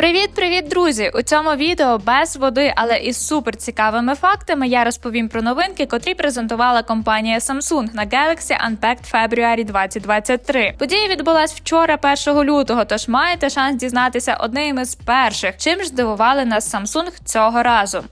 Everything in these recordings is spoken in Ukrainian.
Привіт-привіт, друзі! У цьому відео без води, але із супер цікавими фактами я розповім про новинки, котрі презентувала компанія Samsung на Galaxy Unpacked February 2023. Подія відбулась вчора, 1 лютого, тож маєте шанс дізнатися одним із перших, чим ж здивували нас Samsung цього разу.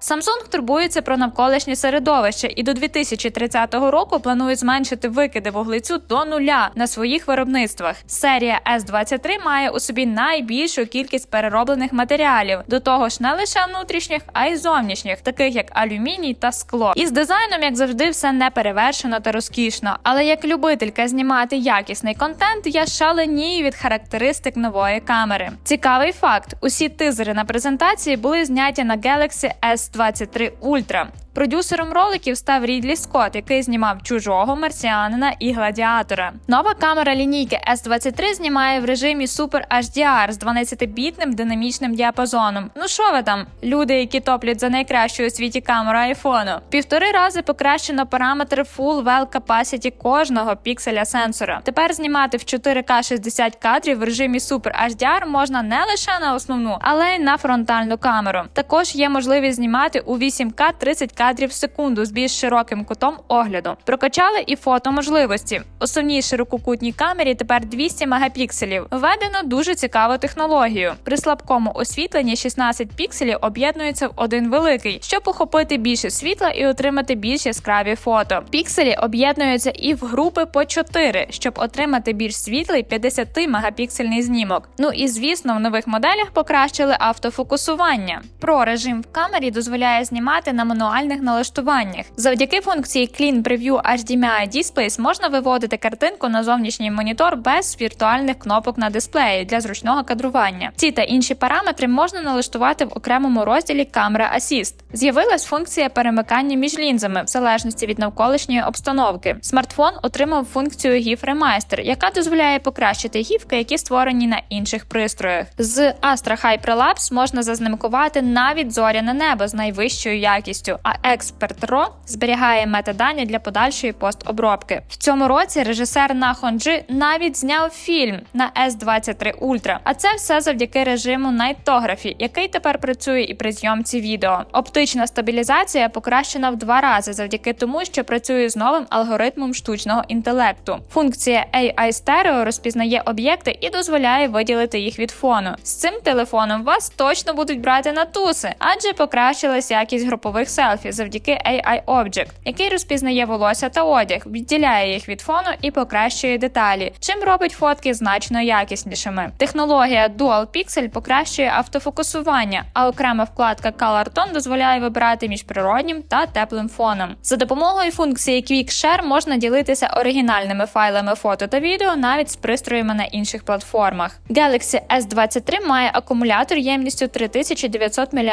Samsung турбується про навколишнє середовище і до 2030 року планує зменшити викиди вуглецю до нуля на своїх виробництвах. Серія S23 має у собі найбільшу кількість перероблених матеріалів, до того ж не лише внутрішніх, а й зовнішніх, таких як алюміній та скло. Із дизайном, як завжди, все не перевершено та розкішно. Але як любителька знімати якісний контент, я шаленію від характеристик нової камери. Цікавий факт: усі тизери на презентації були зняті на Galaxy S23 Ultra. Продюсером роликів став Рідлі Скотт, який знімав чужого марсіанина і гладіатора. Нова камера лінійки S23 знімає в режимі Super HDR з 12-бітним динамічним діапазоном. Ну що ви там, люди, які топлять за найкращу у світі камеру айфону? Півтори рази покращено параметри Full Well Capacity кожного пікселя сенсора. Тепер знімати в 4К 60 кадрів в режимі Super HDR можна не лише на основну, але й на фронтальну камеру. Також є можливість знімати у 8К 30 кадрів в секунду з більш широким кутом огляду. Прокачали і фотоможливості. Основній ширококутній камері тепер 200 мегапікселів. Введено дуже цікаву технологію. При слабкому освітленні 16 пікселів об'єднуються в один великий, щоб охопити більше світла і отримати більш яскраві фото. Пікселі об'єднуються і в групи по 4, щоб отримати більш світлий 50 мегапіксельний знімок. Ну і звісно, в нових моделях покращили автофокусування. Про режим в камері дозволяє знімати на мануальних налаштуваннях. Завдяки функції Clean Preview HDMI Displays можна виводити картинку на зовнішній монітор без віртуальних кнопок на дисплеї для зручного кадрування. Ці та інші параметри можна налаштувати в окремому розділі Camera Assist. З'явилась функція перемикання між лінзами в залежності від навколишньої обстановки. Смартфон отримав функцію GIF Remaster, яка дозволяє покращити гіфки, які створені на інших пристроях. З Astra Hyperlapse можна зазнимкувати навіть зоряне небо з найвищою якістю, а Expert RAW зберігає метадані для подальшої постобробки. В цьому році режисер Нахон Джи навіть зняв фільм на S23 Ultra, а це все завдяки режиму Nightography, який тепер працює і при зйомці відео. Оптична стабілізація покращена в два рази завдяки тому, що працює з новим алгоритмом штучного інтелекту. Функція AI Stereo розпізнає об'єкти і дозволяє виділити їх від фону. З цим телефоном вас точно будуть брати на туси, адже покращилась якість групових селфі завдяки AI Object, який розпізнає волосся та одяг, відділяє їх від фону і покращує деталі, чим робить фотки значно якіснішими. Технологія Dual Pixel покращує автофокусування, а окрема вкладка Color Tone дозволяє вибирати між природнім та теплим фоном. За допомогою функції Quick Share можна ділитися оригінальними файлами фото та відео навіть з пристроями на інших платформах. Galaxy S23 має акумулятор ємністю 3900 мАч,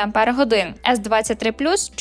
S23 Plus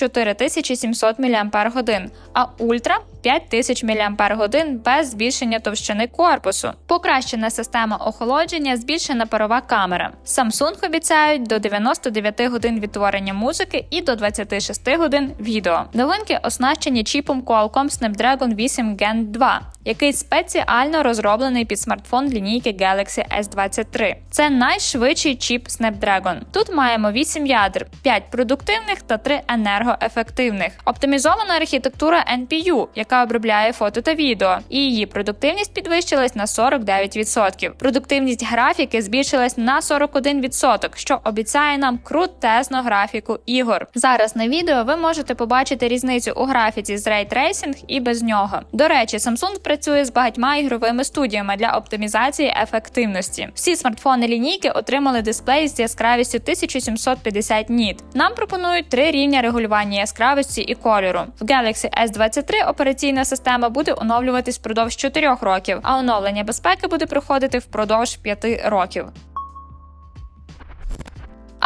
4700 мАч, а Ultra 5000 мАч без збільшення товщини корпусу. Покращена система охолодження, збільшена парова камера. Samsung обіцяють до 99 годин відтворення музики і до 26 годин відео. Новинки оснащені чіпом Qualcomm Snapdragon 8 Gen 2, який спеціально розроблений під смартфон лінійки Galaxy S23. Це найшвидший чіп Snapdragon. Тут маємо 8 ядер, 5 продуктивних та 3 енергоефективних. Оптимізована архітектура NPU, яка обробляє фото та відео, і її продуктивність підвищилась на 49%. Продуктивність графіки збільшилась на 41%, що обіцяє нам крутезну графіку ігор. Зараз на відео ви можете побачити різницю у графіці з Ray Tracing і без нього. До речі, Samsung працює з багатьма ігровими студіями для оптимізації ефективності. Всі смартфони лінійки отримали дисплей з яскравістю 1750 ніт. Нам пропонують три рівня регулювання яскравості і кольору. В Galaxy S23 операційна система буде оновлюватись впродовж 4 років, а оновлення безпеки буде проходити впродовж 5 років.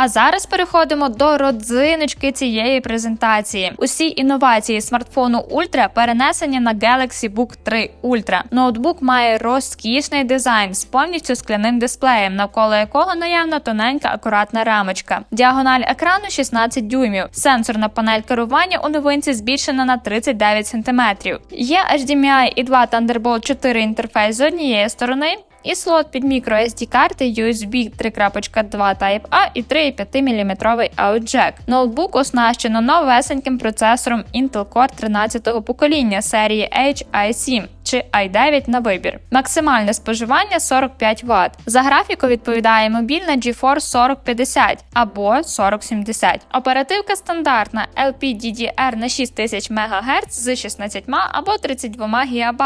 А зараз переходимо до родзиночки цієї презентації. Усі інновації смартфону Ultra перенесені на Galaxy Book 3 Ultra. Ноутбук має розкішний дизайн з повністю скляним дисплеєм, навколо якого наявна тоненька акуратна рамочка. Діагональ екрану 16 дюймів. Сенсорна панель керування у новинці збільшена на 39 см. Є HDMI і два Thunderbolt 4 інтерфейс з однієї сторони і слот під microSD карти USB 3.2 Type-A і 3,5 мм out-jack. Ноутбук оснащено новесеньким процесором Intel Core 13 покоління серії HI7 чи i9 на вибір. Максимальне споживання 45 Вт. За графіку відповідає мобільна GeForce 4050 або 4070. Оперативка стандартна LPDDR на 6000 МГц з 16 або 32 ГБ,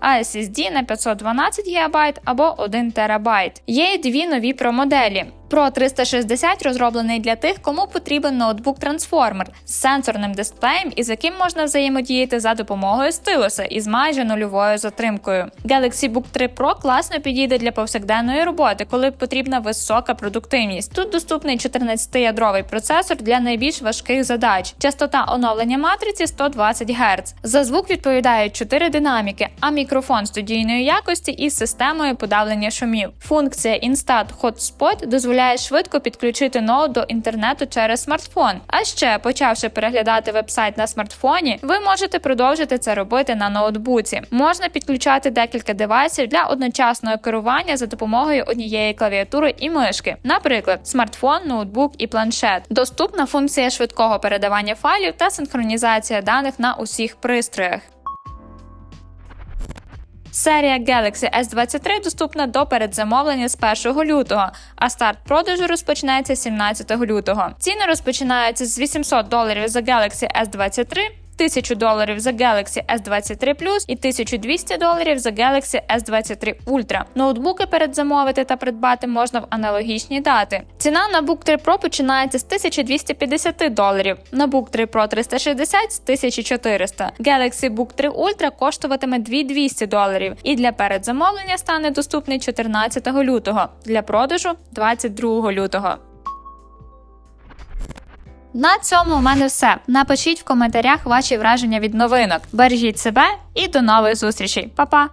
а SSD на 512 ГБ або 1 ТБ. Є дві нові промоделі. Pro 360 розроблений для тих, кому потрібен ноутбук трансформер з сенсорним дисплеєм, із яким можна взаємодіяти за допомогою стилуса із майже нульовою затримкою. Galaxy Book 3 Pro класно підійде для повсякденної роботи, коли потрібна висока продуктивність. Тут доступний 14-ядровий процесор для найбільш важких задач. Частота оновлення матриці 120 Гц. За звук відповідають 4 динаміки, а мікрофон студійної якості із системою подавлення шумів. Функція Instat Hotspot дозволяє швидко підключити ноут до інтернету через смартфон. А ще, почавши переглядати вебсайт на смартфоні, ви можете продовжити це робити на ноутбуці. Можна підключати декілька девайсів для одночасного керування за допомогою однієї клавіатури і мишки, наприклад, смартфон, ноутбук і планшет. Доступна функція швидкого передавання файлів та синхронізація даних на усіх пристроях. Серія Galaxy S23 доступна до передзамовлення з 1 лютого, а старт продажу розпочнеться 17 лютого. Ціни розпочинаються з 800 доларів за Galaxy S23, 1000 доларів за Galaxy S23 Plus і 1200 доларів за Galaxy S23 Ultra. Ноутбуки передзамовити та придбати можна в аналогічні дати. Ціна на Book 3 Pro починається з 1250 доларів, на Book 3 Pro 360 з 1400. Galaxy Book 3 Ultra коштуватиме 2200 доларів і для передзамовлення стане доступний 14 лютого, для продажу 22 лютого. На цьому у мене все. Напишіть в коментарях ваші враження від новинок. Бережіть себе і до нових зустрічей. Па-па!